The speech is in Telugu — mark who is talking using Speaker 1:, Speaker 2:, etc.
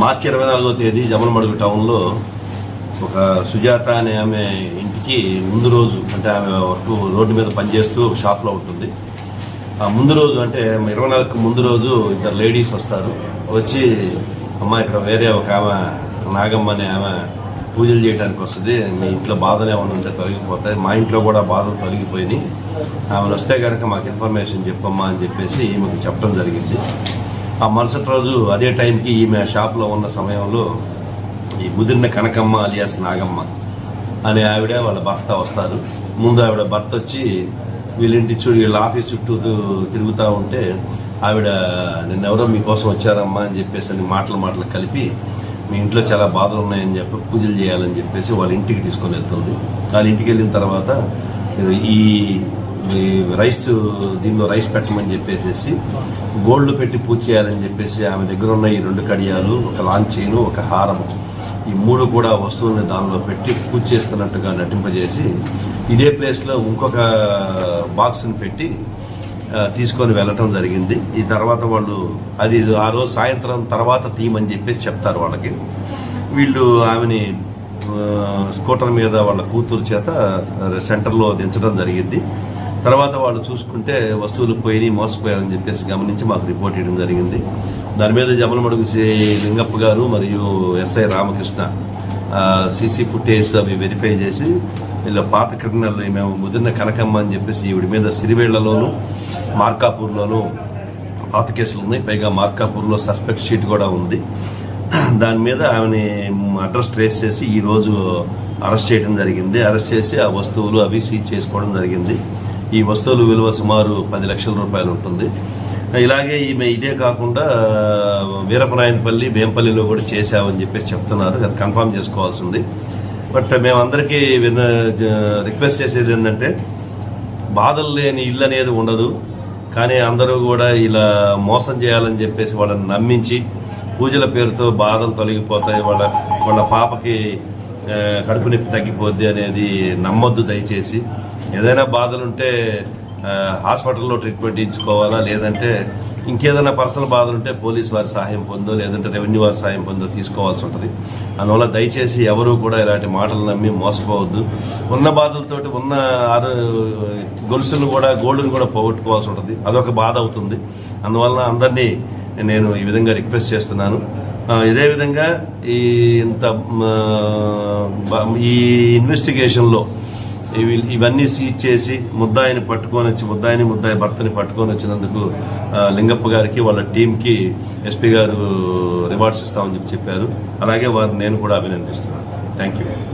Speaker 1: మార్చి ఇరవై నాలుగో తేదీ జమలమడుగు టౌన్లో ఒక సుజాత అనే ఆమె ఇంటికి ముందు రోజు అంటే ఆమె వర్క్ రోడ్డు మీద పనిచేస్తూ ఒక షాప్లో ఉంటుంది. ఆ ముందు రోజు అంటే ఇరవై నాలుగు ముందు రోజు ఇద్దరు లేడీస్ వస్తారు. వచ్చి అమ్మ ఇక్కడ వేరే ఒక ఆమె నాగమ్మ అనే ఆమె పూజలు చేయడానికి వస్తుంది. మీ ఇంట్లో బాధలు ఏమైనా ఉంటే తొలగిపోతాయి. మా ఇంట్లో కూడా బాధలు తొలగిపోయినాయి. ఆమెను వస్తే కనుక మాకు ఇన్ఫర్మేషన్ చెప్పమ్మా అని చెప్పేసి ఈమెకు చెప్పడం జరిగింది. ఆ మరుసటి రోజు అదే టైంకి ఈమె షాప్లో ఉన్న సమయంలో ఈ ముదిరిన కనకమ్మ అలియాస్ నాగమ్మ అనే ఆవిడ వాళ్ళ భర్త వస్తారు. ముందు ఆవిడ భర్త వచ్చి వీళ్ళింటి చుట్టూ వీళ్ళ ఆఫీస్ చుట్టూ తిరుగుతూ ఉంటే ఆవిడ నిన్నెవరో మీకోసం వచ్చారమ్మా అని చెప్పేసి అని మాటలు మాటలు కలిపి మీ ఇంట్లో చాలా బాధలు ఉన్నాయని చెప్పి పూజలు చేయాలని చెప్పేసి వాళ్ళ ఇంటికి తీసుకొని వెళ్తుంది. వాళ్ళ ఇంటికి వెళ్ళిన తర్వాత ఈ ఈ రైస్ దీనిలో రైస్ పెట్టమని చెప్పేసి గోల్డ్ పెట్టి పూజ చేయాలని చెప్పేసి ఆమె దగ్గర ఉన్న ఈ రెండు కడియాలు ఒక లాంగ్ ఒక హారము ఈ మూడు కూడా వస్తువుల్ని దానిలో పెట్టి పూజ చేస్తున్నట్టుగా నటింపజేసి ఇదే ప్లేస్లో ఇంకొక బాక్స్ని పెట్టి తీసుకొని వెళ్ళటం జరిగింది. ఈ తర్వాత వాళ్ళు అది ఆ రోజు సాయంత్రం తర్వాత తీయమని చెప్పేసి చెప్తారు వాళ్ళకి. వీళ్ళు ఆమెని స్కూటర్ మీద వాళ్ళ కూతురు చేత సెంటర్లో దించడం జరిగింది. తర్వాత వాళ్ళు చూసుకుంటే వస్తువులు పోయినాయి మోసపోయాయని చెప్పేసి గమనించి మాకు రిపోర్ట్ ఇవ్వడం జరిగింది. దాని మీద జమలమడుగు శ్రీ లింగప్ప గారు మరియు S I Ramakrishna C C footage అవి వెరిఫై చేసి వీళ్ళ పాత క్రిమినల్ మేము ముదిరిన కనకమ్మ అని చెప్పేసి ఈవిడి మీద సిరివేళ్ళలోను మార్కాపూర్లోను పాత కేసులు ఉన్నాయి. పైగా మార్కాపూర్లో సస్పెక్ట్ షీట్ కూడా ఉంది. దాని మీద ఆమెని అడ్రస్ ట్రేస్ చేసి ఈరోజు అరెస్ట్ చేయడం జరిగింది. అరెస్ట్ చేసి ఆ వస్తువులు అవి సీజ్ చేసుకోవడం జరిగింది. ఈ వస్తువులు విలువ సుమారు పది లక్షల రూపాయలు ఉంటుంది. ఇలాగే ఈమె ఇదే కాకుండా వీరపనాయనపల్లి భీంపల్లిలో కూడా చేశామని చెప్పేసి చెప్తున్నారు. అది కన్ఫర్మ్ చేసుకోవాల్సి ఉంది బట్ మేమందరికీ విన్న రిక్వెస్ట్ చేసేది ఏంటంటే బాధలు లేని ఇల్లు అనేది ఉండదు. కానీ అందరూ కూడా ఇలా మోసం చేయాలని చెప్పేసి వాళ్ళని నమ్మించి పూజల పేరుతో బాధలు తొలగిపోతాయి. వాళ్ళ వాళ్ళ పాపకి కడుపు నొప్పి తగ్గిపోద్ది అనేది నమ్మొద్దు దయచేసి. ఏదైనా బాధలుంటే హాస్పిటల్లో ట్రీట్మెంట్ ఇచ్చుకోవాలా? లేదంటే ఇంకేదైనా పర్సనల్ బాధలు ఉంటే పోలీస్ వారి సహాయం పొందో లేదంటే రెవెన్యూ వారి సహాయం పొందో తీసుకోవాల్సి ఉంటుంది. అందువల్ల దయచేసి ఎవరు కూడా ఇలాంటి మాటలు నమ్మి మోసపోవద్దు. ఉన్న బాధలతోటి ఉన్న ఆరో గొలుసును కూడా గోల్డ్ను కూడా పోగొట్టుకోవాల్సి ఉంటుంది. అదొక బాధ అవుతుంది. అందువల్ల అందరినీ నేను ఈ విధంగా రిక్వెస్ట్ చేస్తున్నాను. ఇదే విధంగా ఈ ఇంత ఈ ఇన్వెస్టిగేషన్లో ఇవి ఇవన్నీ సీజ్ చేసి ముద్దాయిని పట్టుకొని వచ్చి ముద్దాయిని ముద్దాయి భర్తని పట్టుకొని వచ్చినందుకు లింగప్ప గారికి వాళ్ళ టీంకి ఎస్పీ గారు రివార్డ్స్ ఇస్తామని చెప్పి చెప్పారు. అలాగే వారిని నేను కూడా అభినందిస్తున్నాను. Thank you.